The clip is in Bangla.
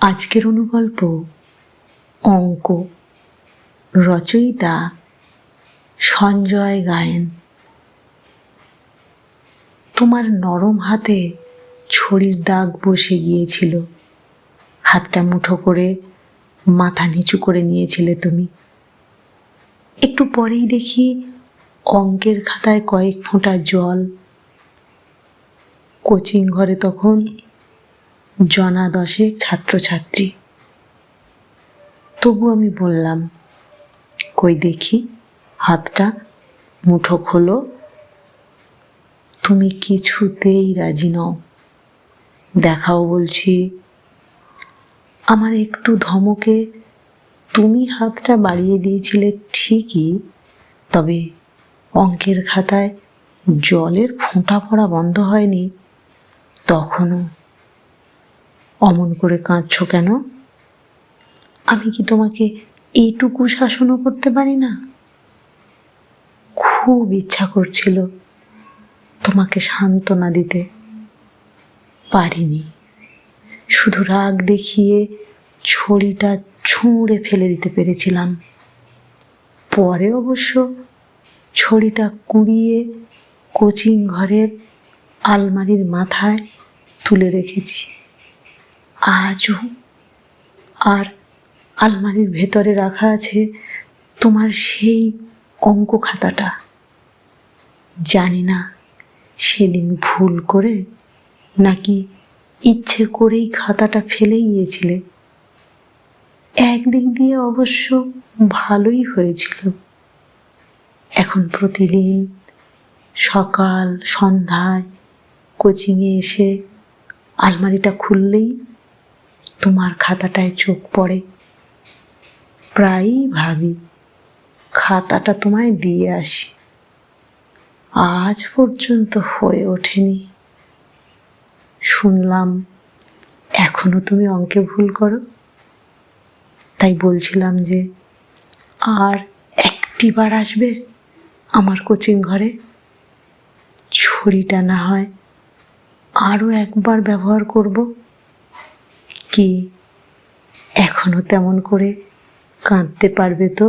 আজকের অনুগল্প, অঙ্ক, রচয়িতা, সঞ্জয় গায়েন। তোমার নরম হাতে ছড়ির দাগ বসে গিয়েছিল। হাতটা মুঠো করে মাথা নিচু করে নিয়েছিলে তুমি। একটু পরেই দেখি অঙ্কের খাতায় কয়েক ফোঁটা জল। কোচিং ঘরে তখন জনা দশেক ছাত্রছাত্রী। তবু আমি বললাম, কই দেখি, হাতটা মুঠো খোলো। তুমি কিছুতেই রাজি নও। দেখাও বলছি, আমার একটু ধমকে তুমি হাতটা বাড়িয়ে দিয়েছিলে ঠিকই, তবে অঙ্কের খাতায় জলের ফোঁটা পড়া বন্ধ হয়নি। তখনও অমন করে কাঁদছো কেন? আমি কি তোমাকে এইটুকু শাসনও করতে পারি না? খুব ইচ্ছা করছিল তোমাকে সান্ত্বনা দিতে। পারিনি। শুধু রাগ দেখিয়ে ছড়িটা ছুঁড়ে ফেলে দিতে পেরেছিলাম। পরে অবশ্য ছড়িটা কুড়িয়ে কোচিং ঘরের আলমারির মাথায় তুলে রেখেছি। আজও আর আলমারির ভেতরে রাখা আছে তোমার সেই অঙ্ক খাতাটা। জানি না সেদিন ভুল করে নাকি ইচ্ছে করেই খাতাটা ফেলে গিয়েছিলে। একদিক দিয়ে অবশ্য ভালোই হয়েছিল। এখন প্রতিদিন সকাল সন্ধ্যায় কোচিংয়ে এসে আলমারিটা খুললেই তোমার খাতাটায় চোখ পড়ে। প্রায়ই ভাবি, খাতাটা তোমায় দিয়ে আসি। আজ পর্যন্ত হয়ে ওঠেনি। শুনলাম, এখনও তুমি অঙ্কে ভুল করো। তাই বলছিলাম যে, আর একটি বার আসবে আমার কোচিং ঘরে। ছড়িটা না হয় আরও একবার ব্যবহার করব। কি? এখনও তেমন করে কাঁদতে পারবে তো?